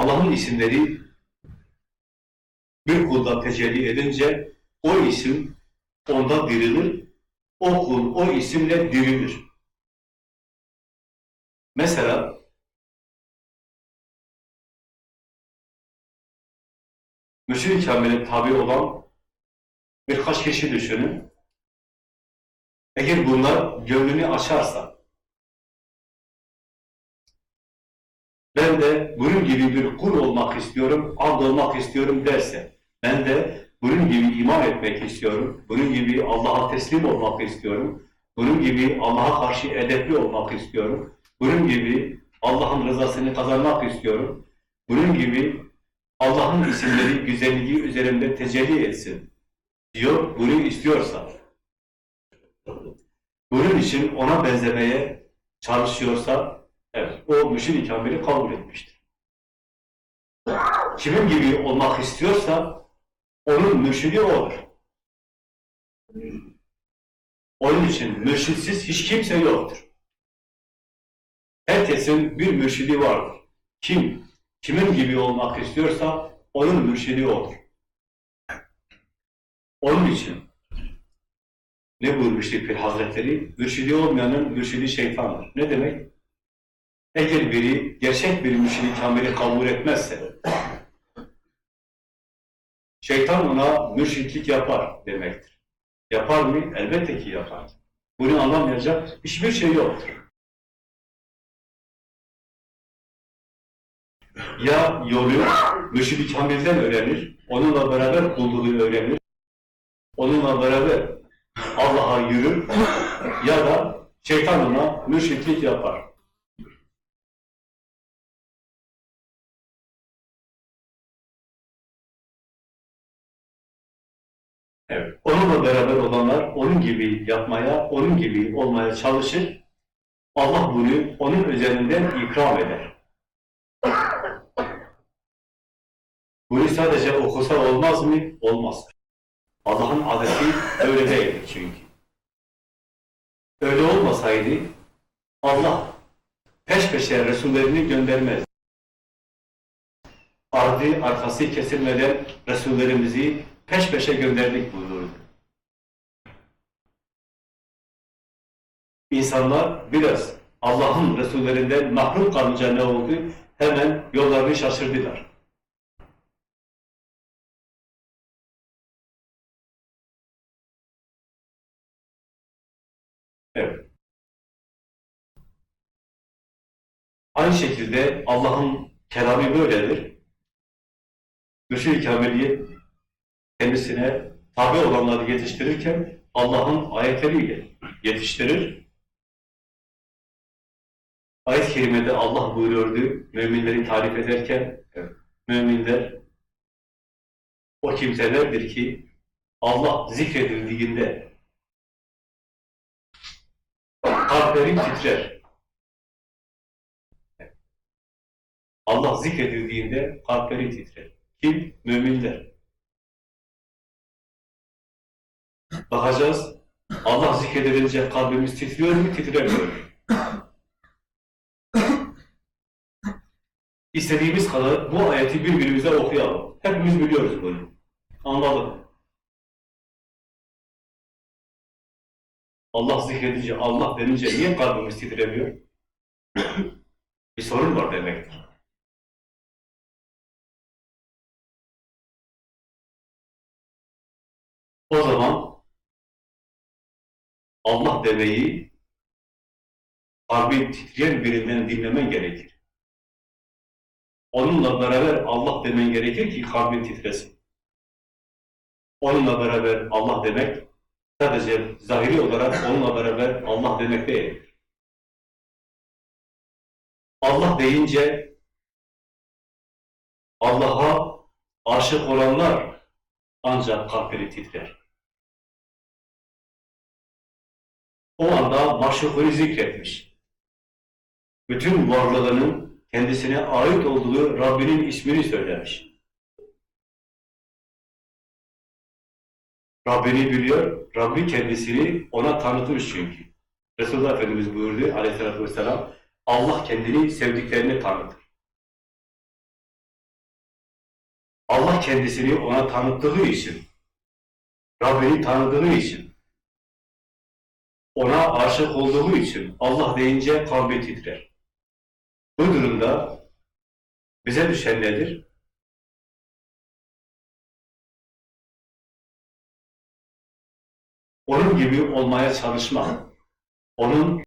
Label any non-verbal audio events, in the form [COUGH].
Allah'ın isimleri bir kulda tecelli edince o isim onda dirilir, o kul o isimle dirilir. Mesela Mürşid-i Kamil'e tabi olan birkaç kişi düşünün. Eğer bunlar gönlünü açarsa, ben de bunun gibi bir kul olmak istiyorum, abd olmak istiyorum derse, ben de bunun gibi iman etmek istiyorum, bunun gibi Allah'a teslim olmak istiyorum, bunun gibi Allah'a karşı edepli olmak istiyorum, bunun gibi Allah'ın rızasını kazanmak istiyorum, bunun gibi Allah'ın isimleri güzelliği üzerinde tecelli etsin diyor, bunu istiyorsa, bunun için ona benzemeye çalışıyorsa, o müşid-i kamili kabul etmiştir. Kimin gibi olmak istiyorsa, onun mürşidi odur. Onun için mürşitsiz hiç kimse yoktur. Herkesin bir mürşidi vardır. Kim, kimin gibi olmak istiyorsa onun mürşidi odur. Onun için ne buyurmuştu Pir Hazretleri? Mürşidi olmayanın mürşidi şeytandır. Ne demek? Eğer biri gerçek bir mürşidi kamili kabul etmezse şeytan ona mürşitlik yapar demektir. Yapar mı? Elbette ki yapar. Bunu anlamayacak hiçbir şey yoktur. Ya yolu mürşid-i kamilden öğrenir, onunla beraber kulluğu öğrenir, onunla beraber Allah'a yürür ya da şeytan ona mürşitlik yapar. Evet. Onunla beraber olanlar onun gibi yapmaya, onun gibi olmaya çalışır. Allah bunu onun üzerinden ikram eder. Bunu sadece okusa olmaz mı? Olmaz. Allah'ın adeti öyle değil çünkü. Öyle olmasaydı Allah peş peşe Resullerini göndermez. Ardı arkası kesilmeden Resullerimizi peş peşe gönderdik buyurdu. İnsanlar biraz Allah'ın Resullerinden mahrum kalınca ne oldu? Hemen yollarını şaşırdılar. Evet. Aynı şekilde Allah'ın kelamı böyledir. Mürşid-i Kamil'i kendisine tabi olanları yetiştirirken Allah'ın ayetleriyle yetiştirir. Ayet-i kerimede Allah buyuruyordu, müminleri tarif ederken, müminler o kimselerdir ki Allah zikredildiğinde kalpleri titrer. Allah zikredildiğinde kalpleri titrer. Kim? Müminler. Bakacağız, Allah zikredilince kalbimiz titriyor mu, titremiyor mu? İstediğimiz kadar bu ayeti birbirimize okuyalım. Hepimiz biliyoruz bunu. Anladık. Allah zikredince, Allah denince niye kalbimiz titremiyor? [CLEARS THROAT] Bir sorun var demektir. O zaman Allah demeyi kalbin titreyen birinden dinlemen gerekir. Onunla beraber Allah demen gerekir ki kalbin titresin. Onunla beraber Allah demek sadece zahiri olarak onunla beraber Allah demek değildir. Allah deyince Allah'a aşık olanlar ancak kalpleri titrer. O anda maşukunu zikretmiş. Bütün varlığının kendisine ait olduğu Rabbinin ismini söylemiş. Rabbini biliyor, Rabbi kendisini ona tanıtmış çünkü. Resulullah Efendimiz buyurdu aleyhissalatü vesselam, Allah kendini sevdiklerini tanıtır. Allah kendisini ona tanıttığı için, Rabbini tanıdığı için, ona aşık olduğu için Allah deyince kalbi titrer. Bu durumda bize düşen nedir? Onun gibi olmaya çalışmak, onun